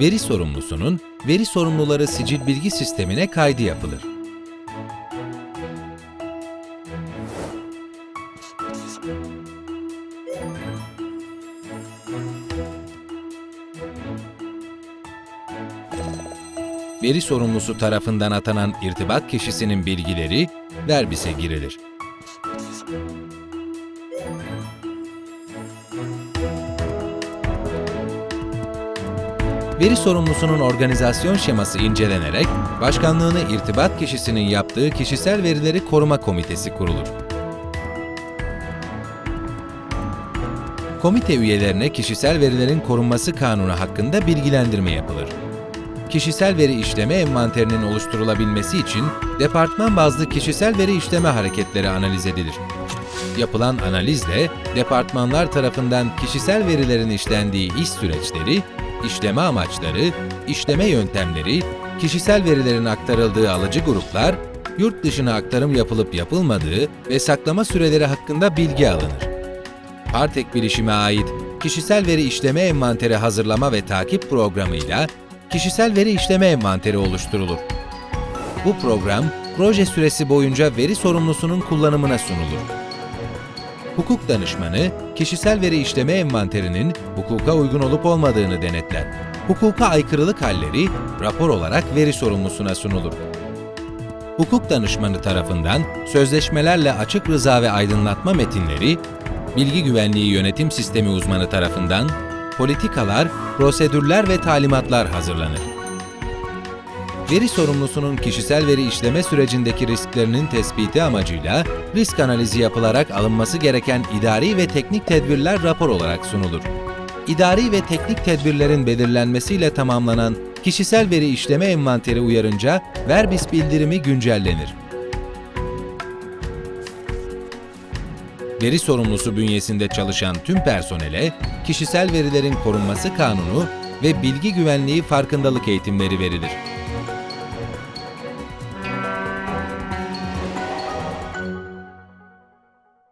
Veri sorumlusunun veri sorumluları sicil bilgi sistemine kaydı yapılır. Veri sorumlusu tarafından atanan irtibat kişisinin bilgileri Verbis'e girilir. Veri sorumlusunun organizasyon şeması incelenerek, başkanlığını irtibat kişisinin yaptığı Kişisel Verileri Koruma Komitesi kurulur. Komite üyelerine kişisel verilerin korunması kanunu hakkında bilgilendirme yapılır. Kişisel veri işleme envanterinin oluşturulabilmesi için departman bazlı kişisel veri işleme hareketleri analiz edilir. Yapılan analizle departmanlar tarafından kişisel verilerin işlendiği iş süreçleri, işleme amaçları, işleme yöntemleri, kişisel verilerin aktarıldığı alıcı gruplar, yurt dışına aktarım yapılıp yapılmadığı ve saklama süreleri hakkında bilgi alınır. Partek bilişime ait kişisel veri işleme envanteri hazırlama ve takip programıyla kişisel veri işleme envanteri oluşturulur. Bu program, proje süresi boyunca veri sorumlusunun kullanımına sunulur. Hukuk danışmanı, kişisel veri işleme envanterinin hukuka uygun olup olmadığını denetler. Hukuka aykırılık halleri rapor olarak veri sorumlusuna sunulur. Hukuk danışmanı tarafından sözleşmelerle açık rıza ve aydınlatma metinleri, Bilgi Güvenliği Yönetim Sistemi uzmanı tarafından politikalar, prosedürler ve talimatlar hazırlanır. Veri sorumlusunun kişisel veri işleme sürecindeki risklerinin tespiti amacıyla risk analizi yapılarak alınması gereken idari ve teknik tedbirler rapor olarak sunulur. İdari ve teknik tedbirlerin belirlenmesiyle tamamlanan kişisel veri işleme envanteri uyarınca Verbis bildirimi güncellenir. Veri sorumlusu bünyesinde çalışan tüm personele kişisel verilerin korunması kanunu ve bilgi güvenliği farkındalık eğitimleri verilir.